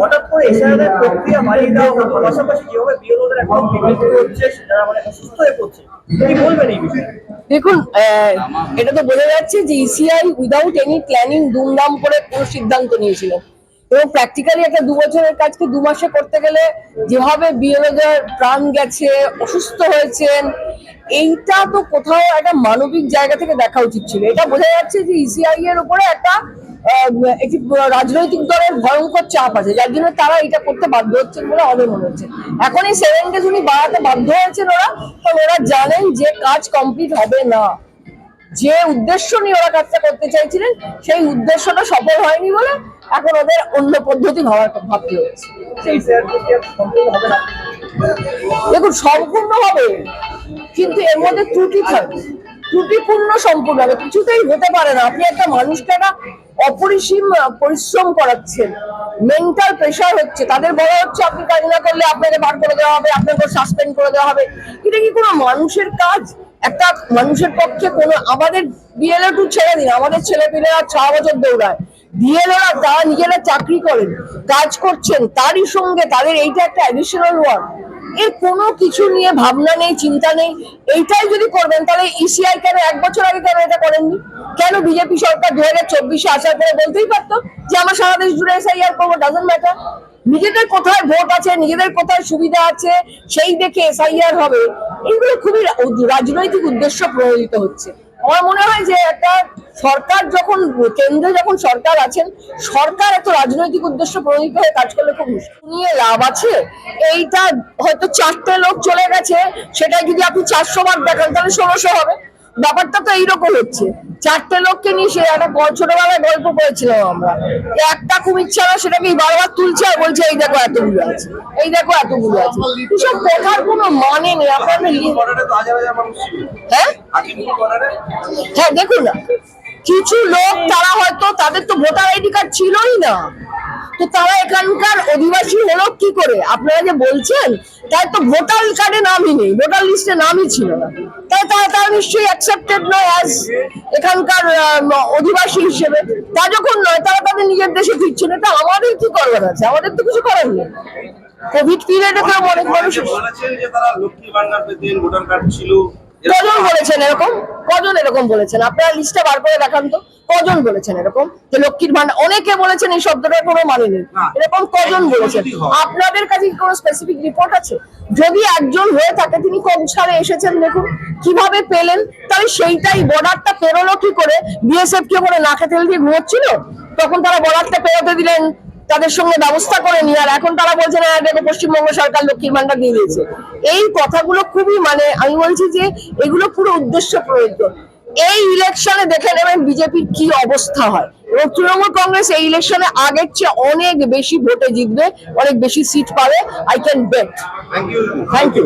হঠাৎ করে প্রক্রিয়া বাড়িয়ে দেওয়া হলো। পাশাপাশি যেভাবে বিএলওদের এখন হচ্ছে মানে অসুস্থ হয়ে পড়ছে। বলবেন এই বিষয়ে? দেখুন এটা তো বোঝা যাচ্ছে যে ইসিআই উইদাউট এনি প্ল্যানিং দুমদাম করে পুরো সিদ্ধান্ত নিয়েছিলেন এবং প্র্যাকটিক্যালি একটা দু বছরের কাজকে দু মাসে করতে গেলে যেভাবে বিএলওদের প্রাণ গেছে, অসুস্থ হয়েছেন এইটা তো কোথাও একটা মানবিক জায়গা থেকে দেখা উচিত ছিল। এটা বোঝা যাচ্ছে যে ইসিআই এর উপরে একটা একটি রাজনৈতিক দলের ভয়ঙ্কর চাপ আছে যার জন্য তারা এটা করতে বাধ্য হচ্ছেন বলে আমাদের মনে হচ্ছে এখন এই সেভেন ডেজ উনি বাড়াতে বাধ্য হয়েছেন ওরা তো ওরা জানেন যে কাজ কমপ্লিট হবে না। যে উদ্দেশ্য নিয়ে ওরা কাজটা করতে চাইছিলেন সেই উদ্দেশ্যটা সফল হয়নি বলে এখন ওদের অন্য পদ্ধতি ভাবার ভাবতে না? দেখুন সম্পূর্ণ হবে। কিন্তু এর মধ্যে ত্রুটি থাকবে ত্রুটিপূর্ণ সম্পূর্ণ হবে, কিছুতেই হতে পারে না। আপনি একটা মানুষকে একটা অপরিসীম পরিশ্রম করাচ্ছেন মেন্টাল প্রেশার হচ্ছে, তাদের বলা হচ্ছে আপনি কাজ না করলে আপনাকে বার করে দেওয়া হবে আপনাকে সাসপেন্ড করে দেওয়া হবে। এটা কি কোনো মানুষের কাজ? একটা মানুষের পক্ষে কোনো, আমাদের বিএলএ টু ছেড়ে দিন, আমাদের ছেলেপিলেরা ছ বছর দৌড়ায়। বিএলওরা তারা নিজেরা চাকরি করেন, কাজ করছেন, তারই সঙ্গে তাদের এইটা একটা অ্যাডিশনাল ওয়ার্ক এর কোনো কিছু নিয়ে ভাবনা নেই, চিন্তা নেই। এইটাই যদি করবেন, তাহলে ইসিআই কেন এক বছর আগে কেন এটা করেননি? কেন বিজেপি সরকার দু হাজার চব্বিশে আসার পরে বলতেই পারতো যে আমরা সারা দেশ জুড়ে এসআইআর করব ডাজেন্ট ম্যাটার নিজেদের কোথায় ভোট আছে, নিজেদের কোথায় সুবিধা আছে, সেই দেখে এসআইআর হবে। এগুলো খুবই রাজনৈতিক উদ্দেশ্য প্রণোদিত হচ্ছে। আমার মনে হয় যে একটা সরকার যখন কেন্দ্রে যখন সরকার আছেন সরকার এত রাজনৈতিক উদ্দেশ্য প্রণোদিত হয়ে কাজ করলে খুব। নিয়ে লাভ আছে? এইটা হয়তো চারটে লোক চলে গেছে সেটা যদি আপনি চারশো বার দেখান তাহলে ষোলোশো হবে। ব্যাপারটা তো এইরকম হচ্ছে। চারটে লোককে নিয়ে সে একটা ছোটবেলায় গল্প করেছিলাম আমরা। একটা কুমির ছাড়া সেটাকে বারবার তুলছে আর বলছে এই দেখো এতগুলো আছে এই দেখো এতগুলো আছে। এসব কথার কোনো মানে নেই। ছিল হ্যাঁ? হ্যাঁ দেখুন না। কিছু লোক তারা হয়তো তাদের তো ভোটার আইডি কার্ড ছিলই না। তো তারা এখানকার অধিবাসী হলো কি করে? আপনারা যে বলছেন তাই তো ভোটার কার্ডে নামই নেই, ভোটার লিস্টে নামই ছিল না। তাই তারা তারা নিশ্চয়ই অ্যাকসেপ্টেড নয় অ্যাজ এখানকার অধিবাসী হিসেবে। তা যখন নয়, তারা তাদের নিজের দেশে ফিরছেন এটা আমাদের কি করার আছে? আমাদের তো কিছু করার নেই। কোভিড পিরিয়ডে তো অনেক মানুষ তারা লক্ষ্মী ভান্ডার পেতেন ভোটার কার্ড ছিল। কজন বলেছেন এরকম? কজন এরকম বলেছেন? আপনারা লিস্টটা বার করে দেখান তো। কজন বলেছেন এরকম? যে লক্ষ্মীর ভান্ডার অনেকে বলেছেন এই শব্দটার কোনো মানে নেই। এরকম কজন বলেছেন? আপনাদের কাছে কি কোনো স্পেসিফিক রিপোর্ট আছে? যদি একজন হয়ে থাকে তিনি কোন সালে এসেছেন দেখুন। কীভাবে পেলেন? তাহলে সেইটাই বর্ডারটা পেরোলো কি করে? বিএসএফ কি করে নাকে তেল দিয়ে ঘুমোচ্ছিল? তখন তারা বর্ডারটা পেরোতে দিলেন। তাদের সঙ্গে ব্যবস্থা করে নিয়ে আর এখন তারা বলছে না দেখো পশ্চিমবঙ্গ সরকার লক্ষ্মীর ভান্ডার দিয়ে দিয়েছে। এই কথাগুলো খুবই মানে আমি বলছি যে এগুলো পুরো উদ্দেশ্য প্রয়োজন এই ইলেকশনে দেখে নেবেন বিজেপির কি অবস্থা হয়। এবং তৃণমূল কংগ্রেস এই ইলেকশনে আগের চেয়ে অনেক বেশি ভোটে জিতবে অনেক বেশি সিট পাবে I can bet you thank you